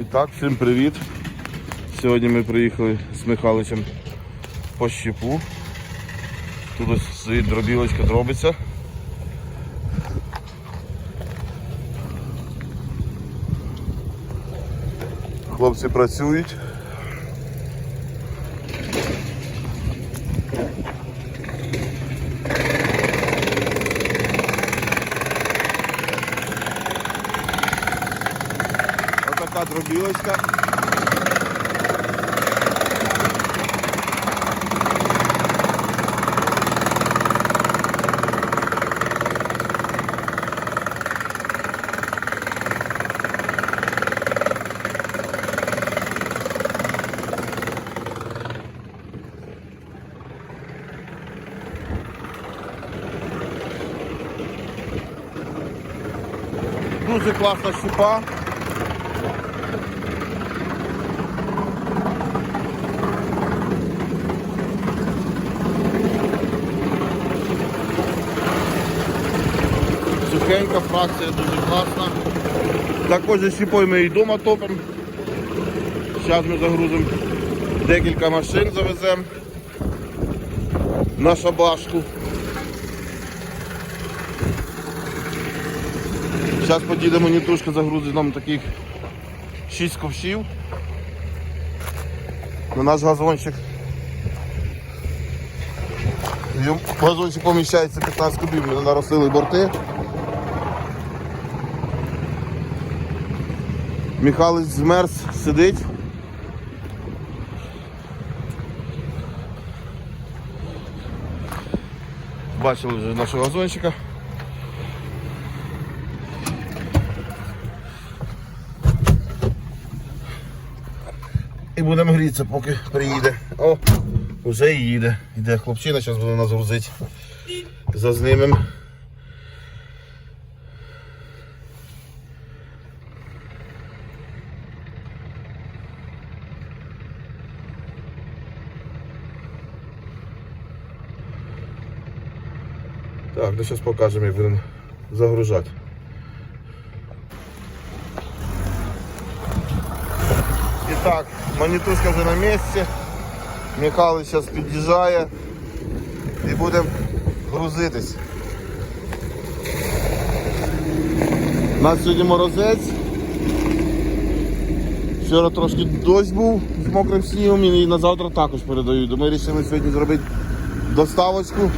І так, всім привіт. Сьогодні ми приїхали з Михайличем по щепу. Тут ось стоїть дробілочка дробиться. Хлопці працюють. Отака дробілочка. Дуже класна щепа. Сухенька фракція дуже класна. Також зі щепою ми і вдома топимо. Зараз ми загрузимо декілька машин, завеземо на шабашку. Зараз подійдемо нітушка загрузить нам таких 6 ковшів на наш газончик. Газончик поміщається 15 кубів, ми наростили борти. Михайлович змерз, сидить. Бачили вже нашого газончика. І будемо грітися, поки приїде. О, вже і їде. Іде хлопчина, зараз буде нас грузити. Зазнимем. Так, ну зараз покажемо, як будемо загружати. І так, монетушка вже на місці. Михайлович зараз під'їжджає і будемо грузитись. У нас сьогодні морозець. Вчора трошки дощ був з мокрим снігом і на завтра також передають. Ми вирішили сьогодні зробити доставочку,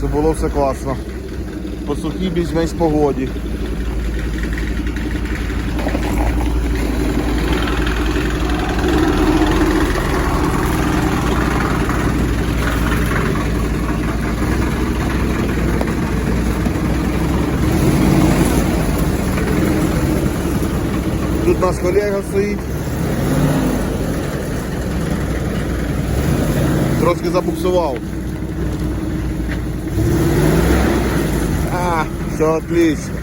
щоб було все класно. По сухій більш-менш погоді. Тут наш колега стоїть. Трошки забуксував. Все отлично.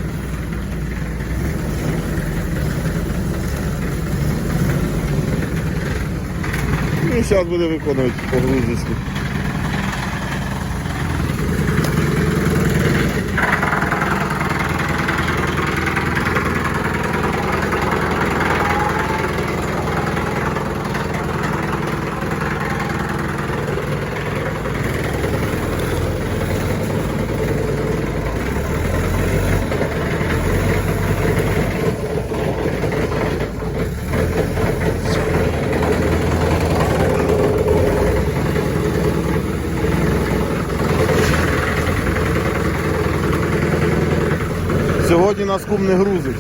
І зараз буде виконувати погрузочку. Сьогодні нас кум не грузить.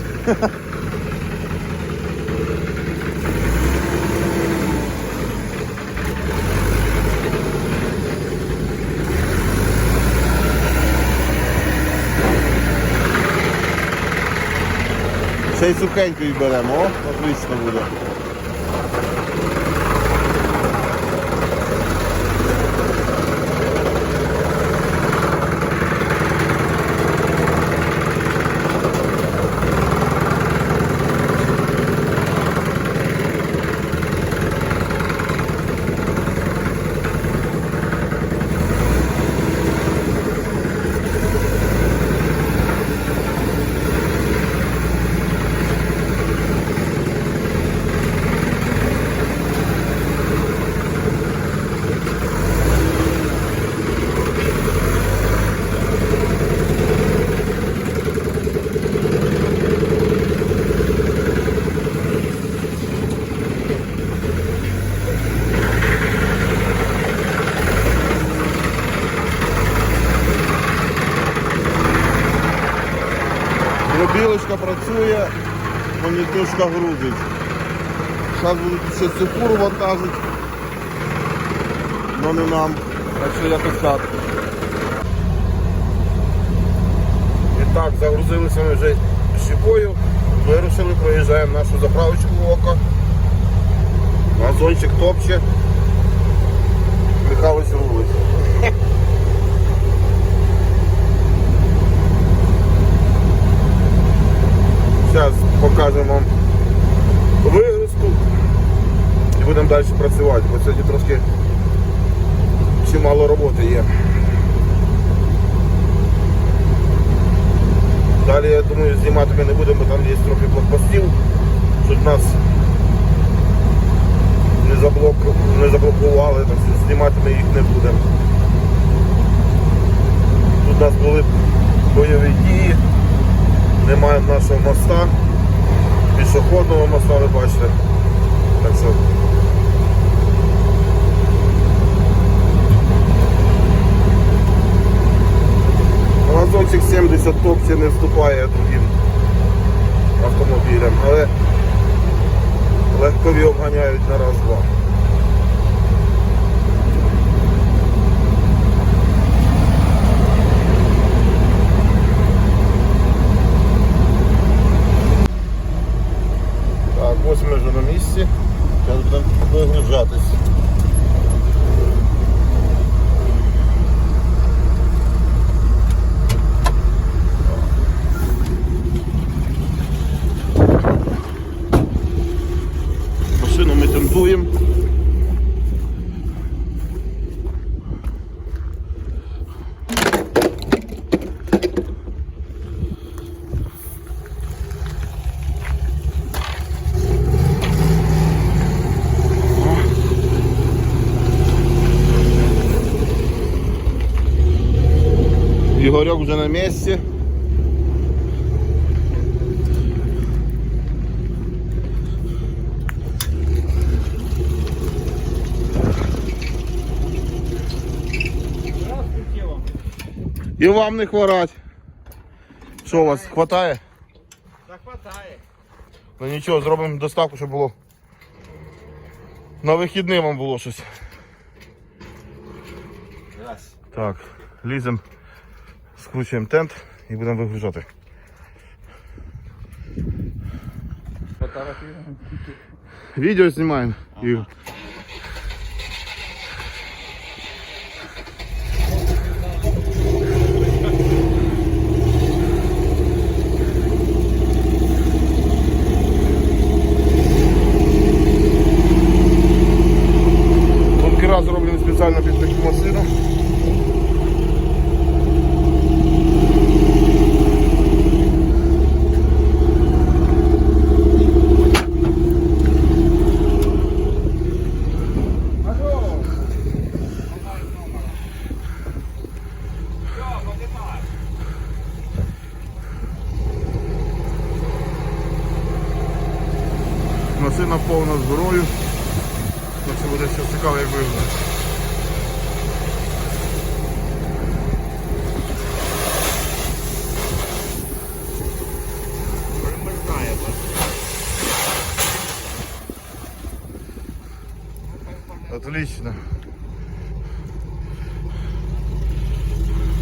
Ще й сухенький беремо, отлично буде. Монітушка грузить. Зараз будуть ще цю фуру вантажити. Ну не нам. Так що якось так. І так, загрузилися ми вже щепою, вирушили, проїжджаємо нашу заправочку в око. Газончик топче. Михайлович рулить. Зараз покажемо вам вигрузку і будемо далі працювати, бо сьогодні трошки чимало роботи є. Далі, я думаю, знімати ми не будемо, бо там є трохи блокпостів, щоб нас не, заблок... не заблокували, так знімати ми їх не будемо. Тут у нас були бойові дії, немає нашого моста, пішохідного моста, ви бачите. Так що Газончик 70 топці не вступає другим автомобілям, але легкові обганяють на раз-два. Так, ось ми вже на місці. Зараз будемо вигружатись. Машину ми тентуємо. Ігорьок вже на місці. І вам не хворать. Що у вас хватає? Так хватає. Ну нічого, зробимо доставку, щоб було. На вихідний вам було щось. Раз. Так, ліземо, скручуємо тент і будемо вигружати. Відео знімаємо. І... Машина повна зброю. Так що буде ще цікаво, як виглядає. Отлично.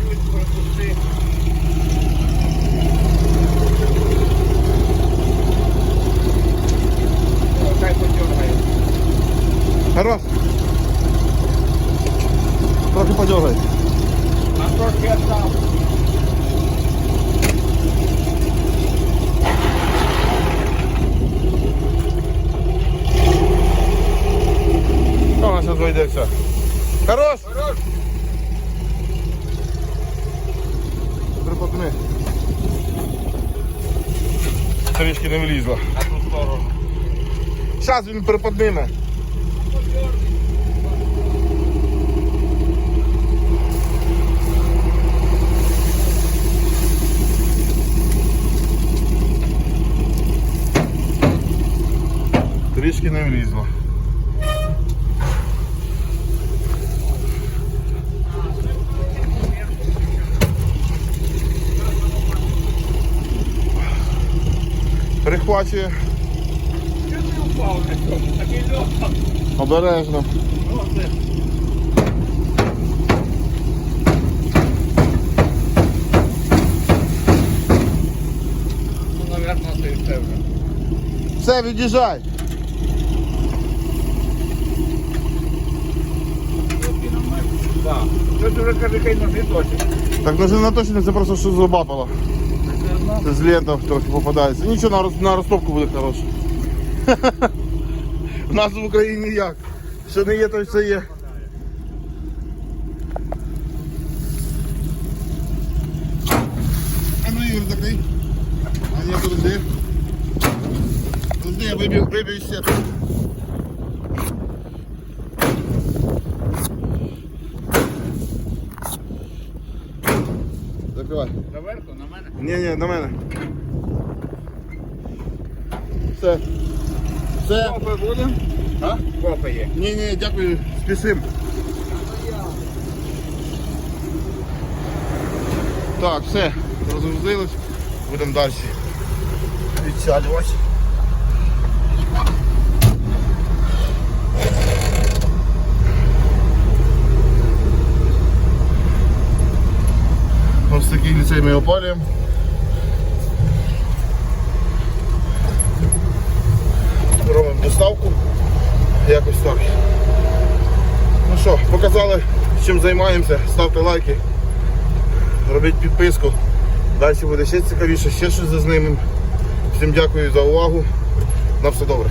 Чуть пропусти. О, Хай подергає. Хорош. Трохи подергай. А отдав. Та вона все. Хорош! Хорош. Припотни. Трішки не влізла. На ту сторону. Зараз він приподниме. Трішки не влізло. Прихвачує Що ти упав на цьому? Такий льох. обережно. Ну, це. Це і все вже. Все, від'їжджай. Так. Щось вже каже, хай ножи точить. Так ножи наточені, це просто що забапало. Це з лента трохи попадається. Нічого, на, роз- на ростовку буде хороше. У нас в Україні як? Що не є, то все є. А ну Юр, закрий. А ні, подожди. Подожди, я вибив, вибив ще. Наверху, на мене. Ні, ні, на мене. Все. Все. Копи будемо? А? Копи є. Ні, ні, дякую, спішим. Так, все, розгрузились, будемо далі. Відсядувати. Ось такий ліцей ми опалюємо. Робимо доставку. Якось так. Ну що, показали, чим займаємося. Ставте лайки, робіть підписку. Далі буде ще цікавіше, ще щось зазнімемо. Всім дякую за увагу. На все добре.